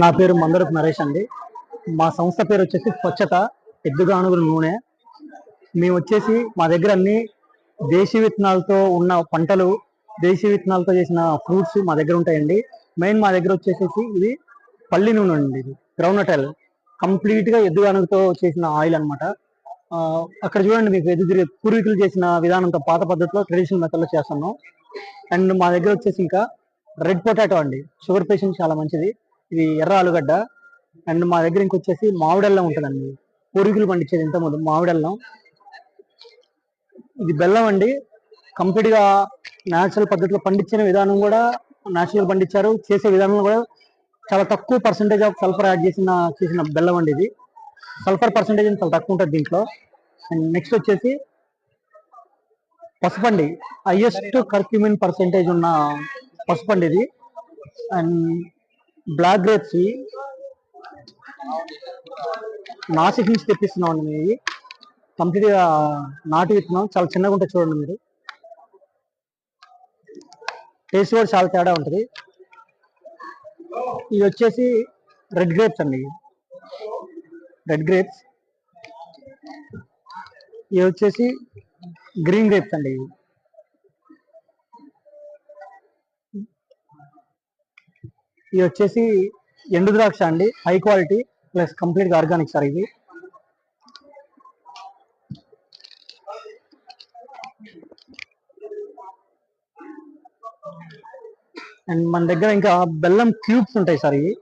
నా పేరు మందరపు నరేష్ అండి. మా సంస్థ పేరు వచ్చేసి స్వచ్ఛత ఎద్దుగానుగుల నూనె. మేము వచ్చేసి మా దగ్గర అన్ని దేశీ విత్తనాలతో ఉన్న పంటలు దేశీ విత్తనాలతో చేసిన ఫ్రూట్స్ మా దగ్గర ఉంటాయండి. మెయిన్ మా దగ్గర వచ్చేసేసి ఇది పల్లి నూనె అండి ఇది. గ్రౌండ్ ఆయిల్ కంప్లీట్గా ఎద్దుగానుగతో చేసిన ఆయిల్ అన్నమాట. అక్కడ చూడండి మీకు ఎదురు పూర్వీకులు చేసిన విధానంతో పాత పద్ధతిలో ట్రెడిషనల్ మెథడ్లో చేస్తున్నాం. అండ్ మా దగ్గర వచ్చేసి ఇంకా రెడ్ పొటాటో అండి. షుగర్ పేషెంట్ చాలా మంచిది. ఇది ఎర్ర ఆలుగడ్డ. అండ్ మా దగ్గర ఇంకొచ్చేసి మామిడల్లం ఉంటుందండి. పూర్వీకులు పండించేది ఇంత ముందు మామిడల్లం. ఇది బెల్లం అండి. కంప్లీట్గా న్యాచురల్ పద్ధతిలో పండించిన విధానం కూడా న్యాచురల్ పండించారు. చేసే విధానం కూడా చాలా తక్కువ పర్సంటేజ్ ఆఫ్ సల్ఫర్ యాడ్ చేసిన చేసిన బెల్లం అండి ఇది. సల్ఫర్ పర్సంటేజ్ చాలా తక్కువ ఉంటుంది దీంట్లో. అండ్ నెక్స్ట్ వచ్చేసి పసుపండి హైయెస్ట్ కర్క్యూమిన్ పర్సంటేజ్ ఉన్న పసుపండి ఇది. And black grapes. నాసిక్ నుంచి తెప్పిస్తున్నాం అండి ఇది కంప్లీట్గా నాటు విత్తనం చాలా చిన్నగా ఉంటుంది చూడండి మీరు. టేస్ట్ కూడా చాలా తేడా ఉంటుంది. ఇవి వచ్చేసి రెడ్ గ్రేప్స్ అండి రెడ్ గ్రేప్స్ ఇవి వచ్చేసి గ్రీన్ గ్రేప్స్ అండి ఇవి. ఇది వచ్చేసి ఎండు ద్రాక్ష అండి. హై క్వాలిటీ ప్లస్ కంప్లీట్గా ఆర్గానిక్ సార్ ఇది. అండ్ మన దగ్గర ఇంకా బెల్లం క్యూబ్స్ ఉంటాయి సార్ ఇవి.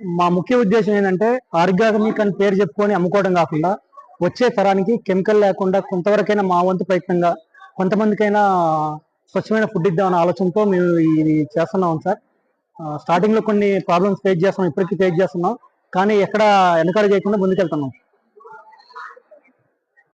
మా ముఖ్య ఉద్దేశం ఏంటంటే ఆర్గానిక్ అని పేరు చెప్పుకొని అమ్ముకోవడం కాకుండా వచ్చే తరానికి కెమికల్ లేకుండా కొంతవరకైనా మా వంతు ప్రయత్నంగా కొంతమందికైనా స్వచ్ఛమైన ఫుడ్ ఇద్దామనే ఆలోచనతో మేము ఇది చేస్తున్నాం సార్. స్టార్టింగ్లో కొన్ని ప్రాబ్లమ్స్ ఫేస్ చేస్తున్నాం ఇప్పటికీ ఫేస్ చేస్తున్నాం. కానీ ఎక్కడ వెనకాల చేయకుండా ముందుకెళ్తున్నాం.